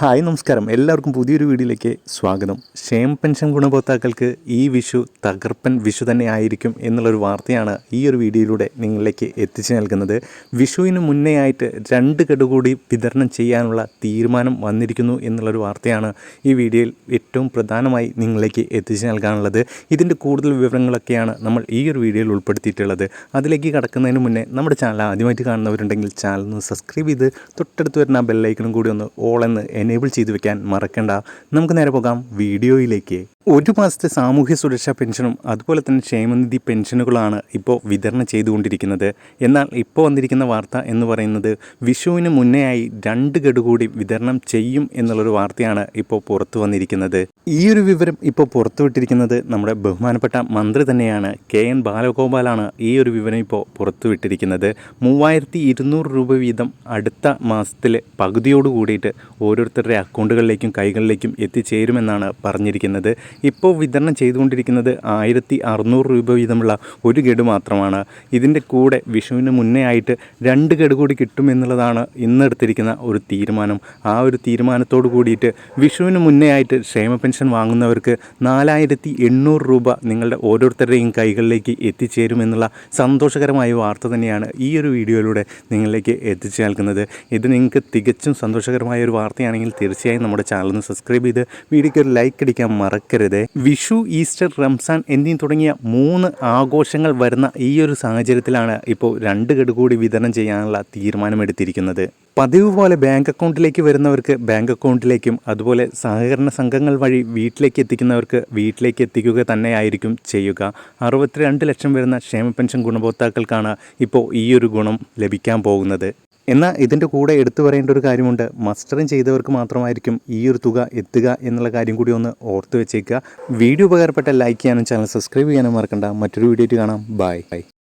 Hi നമസ്കാരം. എല്ലാവർക്കും പുതിയൊരു വീഡിയോയിലേക്ക് സ്വാഗതം. ക്ഷേമ പെൻഷൻ ഗുണഭോക്താക്കൾക്ക് ഈ വിഷു തകർപ്പൻ വിഷു തന്നെ ആയിരിക്കും എന്നുള്ളൊരു വാർത്തയാണ് ഈ ഒരു വീഡിയോയിലൂടെ നിങ്ങളിലേക്ക് എത്തിച്ചു നൽകുന്നത്. വിഷുവിന് മുന്നേ ആയിട്ട് രണ്ട് ഗഡു കൂടി വിതരണം ചെയ്യാനുള്ള തീരുമാനം വന്നിരിക്കുന്നു എന്നുള്ളൊരു വാർത്തയാണ് ഈ വീഡിയോയിൽ ഏറ്റവും പ്രധാനമായി നിങ്ങളിലേക്ക് എത്തിച്ചു നൽകാനുള്ളത്. ഇതിന്റെ കൂടുതൽ വിവരങ്ങളൊക്കെയാണ് നമ്മൾ ഈ ഒരു വീഡിയോയിൽ ഉൾപ്പെടുത്തിയിട്ടുള്ളത്. അതിലേക്ക് കടക്കുന്നതിന് മുന്നേ നമ്മുടെ ചാനൽ ആദ്യമായിട്ട് കാണുന്നവരുണ്ടെങ്കിൽ ചാനൽ ഒന്ന് സബ്സ്ക്രൈബ് ചെയ്ത് തൊട്ടടുത്ത് വരുന്ന ബെല്ലൈക്കണും കൂടി ഒന്ന് ഓൾ എന്ന് എനേബിൾ ചെയ്ത് വെക്കാൻ മറക്കണ്ട. നമുക്ക് നേരെ പോകാം വീഡിയോയിലേക്ക്. ഒരു മാസത്തെ സാമൂഹ്യ സുരക്ഷാ പെൻഷനും അതുപോലെ തന്നെ ക്ഷേമനിധി പെൻഷനുകളാണ് ഇപ്പോൾ വിതരണം ചെയ്തുകൊണ്ടിരിക്കുന്നത്. എന്നാൽ ഇപ്പോൾ വന്നിരിക്കുന്ന വാർത്ത എന്ന് പറയുന്നത് വിഷുവിന് മുന്നേയായി രണ്ട് ഗഡു കൂടി വിതരണം ചെയ്യും എന്നുള്ളൊരു വാർത്തയാണ് ഇപ്പോൾ പുറത്തു വന്നിരിക്കുന്നത്. ഈ ഒരു വിവരം ഇപ്പോൾ പുറത്തുവിട്ടിരിക്കുന്നത് നമ്മുടെ ബഹുമാനപ്പെട്ട മന്ത്രി തന്നെയാണ്. കെ എൻ ബാലഗോപാലാണ് ഈ ഒരു വിവരം ഇപ്പോൾ പുറത്തുവിട്ടിരിക്കുന്നത് മൂവായിരത്തി ഇരുന്നൂറ് രൂപ വീതം അടുത്ത മാസത്തിൽ പകുതിയോട് കൂടിയിട്ട് ഓരോരുത്തരുടെ അക്കൗണ്ടുകളിലേക്കും കൈകളിലേക്കും എത്തിച്ചേരുമെന്നാണ് പറഞ്ഞിരിക്കുന്നത്. ഇപ്പോൾ വിതരണം ചെയ്തുകൊണ്ടിരിക്കുന്നത് ആയിരത്തി അറുന്നൂറ് രൂപ വീതമുള്ള ഒരു ഗഡു മാത്രമാണ്. ഇതിന്റെ കൂടെ വിഷുവിന് മുന്നേ ആയിട്ട് രണ്ട് ഗഡു കൂടി കിട്ടുമെന്നുള്ളതാണ് ഇന്നെടുത്തിരിക്കുന്ന ഒരു തീരുമാനം. ആ ഒരു തീരുമാനത്തോട് കൂടിയിട്ട് വിഷുവിന് മുന്നേ ആയിട്ട് ക്ഷേമ പെൻഷൻ വാങ്ങുന്നവർക്ക് നാലായിരത്തി എണ്ണൂറ് രൂപ നിങ്ങളുടെ ഓരോരുത്തരുടെയും കൈകളിലേക്ക് എത്തിച്ചേരുമെന്നുള്ള സന്തോഷകരമായ വാർത്ത തന്നെയാണ് ഈ ഒരു വീഡിയോയിലൂടെ നിങ്ങളിലേക്ക് എത്തിച്ചു നൽകുന്നത്. ഇത് നിങ്ങൾക്ക് തികച്ചും സന്തോഷകരമായ ഒരു വാർത്തയാണെങ്കിൽ തീർച്ചയായും നമ്മുടെ ചാനൽ ഒന്ന് സബ്സ്ക്രൈബ് ചെയ്ത് വീഡിയോയ്ക്ക് ഒരു ലൈക്ക് അടിക്കാൻ മറക്കരുത് വിഷു ഈസ്റ്റർ റംസാൻ എന്നീ തുടങ്ങിയ മൂന്ന് ആഘോഷങ്ങൾ വരുന്ന ഈ ഒരു സാഹചര്യത്തിലാണ് ഇപ്പോൾ രണ്ട് ഗഡു കൂടി വിതരണം ചെയ്യാനുള്ള തീരുമാനമെടുത്തിരിക്കുന്നത്. പതിവ് പോലെ ബാങ്ക് അക്കൗണ്ടിലേക്ക് വരുന്നവർക്ക് ബാങ്ക് അക്കൗണ്ടിലേക്കും അതുപോലെ സഹകരണ സംഘങ്ങൾ വഴി വീട്ടിലേക്ക് എത്തിക്കുന്നവർക്ക് വീട്ടിലേക്ക് എത്തിക്കുക തന്നെയായിരിക്കും ചെയ്യുക. അറുപത്തിരണ്ട് ലക്ഷം വരുന്ന ക്ഷേമ പെൻഷൻ ഗുണഭോക്താക്കൾക്കാണ് ഇപ്പോൾ ഈ ഒരു ഗുണം ലഭിക്കാൻ പോകുന്നത്. എന്നാൽ ഇതിന്റെ കൂടെ എടുത്തു പറയേണ്ട ഒരു കാര്യമുണ്ട്. മസ്റ്ററിങ് ചെയ്തവർക്ക് മാത്രമായിരിക്കും ഈ ഒരു തുക എത്തുക എന്നുള്ള കാര്യം കൂടി ഒന്ന് ഓർത്ത് വെച്ചേക്കുക. വീഡിയോ ഉപകാരപ്പെട്ട ലൈക്ക് ചെയ്യാനും ചാനൽ സബ്സ്ക്രൈബ് ചെയ്യാനും മറക്കണ്ട. മറ്റൊരു വീഡിയോ കാണാം. Bye bye.